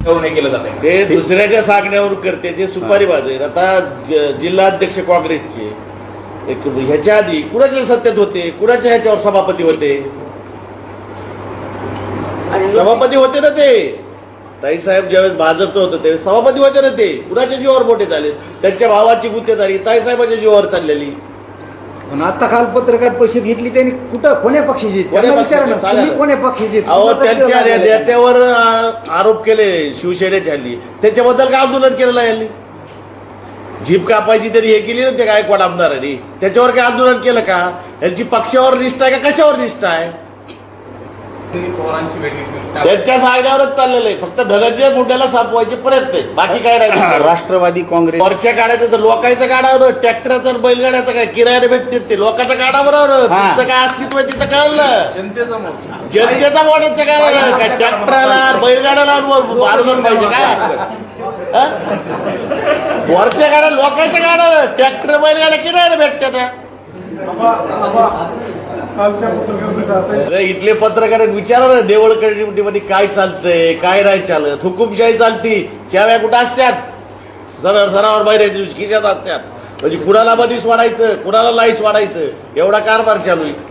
केलं जात. ते दुसऱ्याच्या सांगण्यावर करते ते सुपारी बाजू आहेत. आता जिल्हाध्यक्ष काँग्रेसचे एक ह्याच्या आधी कुणाच्या सत्तेत होते? कुणाच्या ह्याच्यावर सभापती होते? सभापती होते ना ते. ताईसाहेब ज्यावेळेस भाजपचं होतं त्यावेळेस सभापती होते ना ते. कुणाच्या जीवावर मोठे झाले? त्यांच्या भावाची गुत्तेदारी ताईसाहेबाच्या जीवावर चाललेली. पण आता काल पत्रकार परिषद घेतली त्यांनी कुठं कोण्या पक्षाची कोण्या त्यांना पक्षाची? विचारा ना, चालेल. तुम्ही कोण्या पक्षाची अहो तुमचा त्यांच्या पक्ष लागला. नेत्यावर आरोप केले शिवसेनेच्या हल्ली. त्याच्याबद्दल काय आंदोलन केलेलं आहे यांनी जीप कापायची तरी हे केली ना ते गायकवाड आमदारांनी. त्याच्यावर काय आंदोलन केलं का? यांची पक्षावर निष्ठा आहे का कशावर निष्ठा आहे? त्यांच्या सांगण्यावरच चाललेलं आहे. फक्त धनंजय मुंड्याला सापवायचे प्रयत्न आहे. बाकी काय नाही. राष्ट्रवादी काँग्रेस. वरच्या गाड्याचं तर लोकांचं गाडावर ट्रॅक्टरचं बैलगाड्याचं काय? किरायाने भेटते ते लोकांच्या गाडावर हा. तुमचं काय अस्तित्व आहे तिथं कळलं? जनतेचा मोर्चा. जनतेचा मोठ्याच्या गाड्याला काय? ट्रॅक्टरला बैलगाड्याला पाहिजे काय? वरच्या गाड्या लोकांच्या गाड्या ट्रॅक्टर बैलगाड्या किरायाने भेटते ना अरे इथले पत्रकार विचारा ना देवळ कमिटीमध्ये काय चालतंय काय नाही चालत. हुकुमशाही चालती. चाव्या कुठं असत्यात? जरा जरावर बाहेरच्या दिवशी खिशात असत्यात. म्हणजे कुणाला मधीच वाढायचं कुणाला लाईच वाढायचं एवढा कारभार चालू आहे.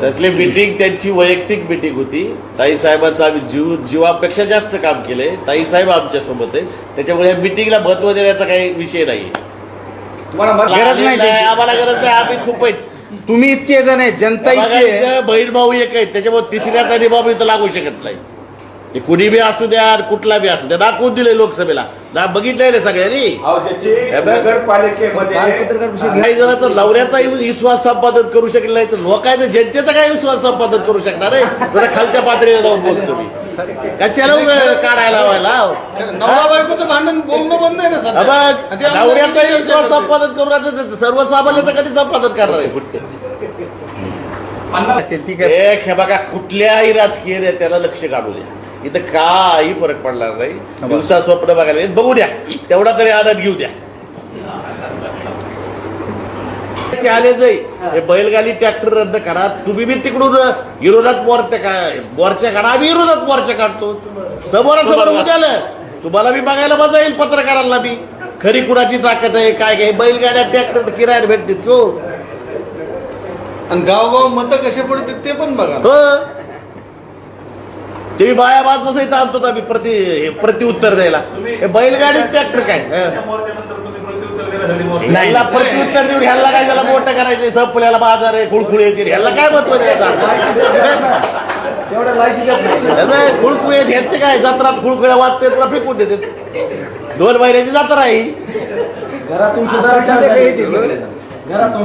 त्यातली मिटिंग त्यांची वैयक्तिक मिटिंग होती. ताईसाहेबांचं आम्ही जीव जीवापेक्षा जास्त काम केलंय. ताईसाहेब आमच्यासोबत आहे त्याच्यामुळे या मिटिंगला महत्त्व देण्याचा काही विषय नाही. आम्हाला गरज नाही. आम्ही खूप आहेत. तुम्ही इतके जण आहे जनता इतकी आहे. बहीण भाऊ एक आहेत त्याच्यामुळे तिसऱ्याचा निभाव इथं लागू शकत नाही. ते कुणी बी असू द्या कुठला बी असू द्या दाखवून दिले लोकसभेला. दा बघितलंय सगळ्यांनी? काही जणांचा नवऱ्याचा विश्वास संपादन करू शकले नाही तर लोकांचा जनतेचा काय विश्वास संपादन करू शकणार आहे? जरा खालच्या पातळीला जाऊन बोलतो मी. कशाला काढायला लावायला? नवरा बायकोचं भांडण बोलणं बंद आहे ना सध्या. बघ, आणि ते नवऱ्याचा आम्हाला विश्वास संपादन करू कधी संपादन करणार आहे फुटके असेल ठीक आहे. एक हे बघा कुठल्याही राजकीय नेत्याला लक्ष काढू द्या इथं काही फरक पडणार नाही. दिवसा स्वप्न बघायला येईल. बघू द्या. तेवढा तरी आदत घेऊ द्या. चॅलेंज आहे हे. बैलगाडी ट्रॅक्टर रद्द करा. तुम्ही बी तिकडून विरोधात मोर्चा काय मोर्चा काढा. आम्ही विरोधात मोर्चा काढतो. समोरासमोर उद्याला तुम्हाला बी बघायला मजा येईल पत्रकारांना बी. खरी कुणाची ताकद आहे काय काय बैलगाड्या ट्रॅक्टर किरायला भेटतील हो. आणि गावगाव मतं कसे पडतात ते पण बघा. हो. ते बाया माणसाचं इथं आणतो आम्ही प्रति हे प्रत्युत्तर द्यायला. हे बैलगाडी ट्रॅक्टर काय? हं. ह्याला प्रत्युत्तर देऊन ह्याला काय त्याला मोठं करायचं संपल्याला बाजार आहे खुळखुळे येतील ह्याला काय महत्त्व द्यायचं तेवढं लायकी देत नाही. खुळखुळे ह्यांचे काय जत्रात खुळखुळ्या वाजते तुला फेकून देते दोन महिन्याची जत्रा आहे ही. घरातून सुद्धा येते. घरातून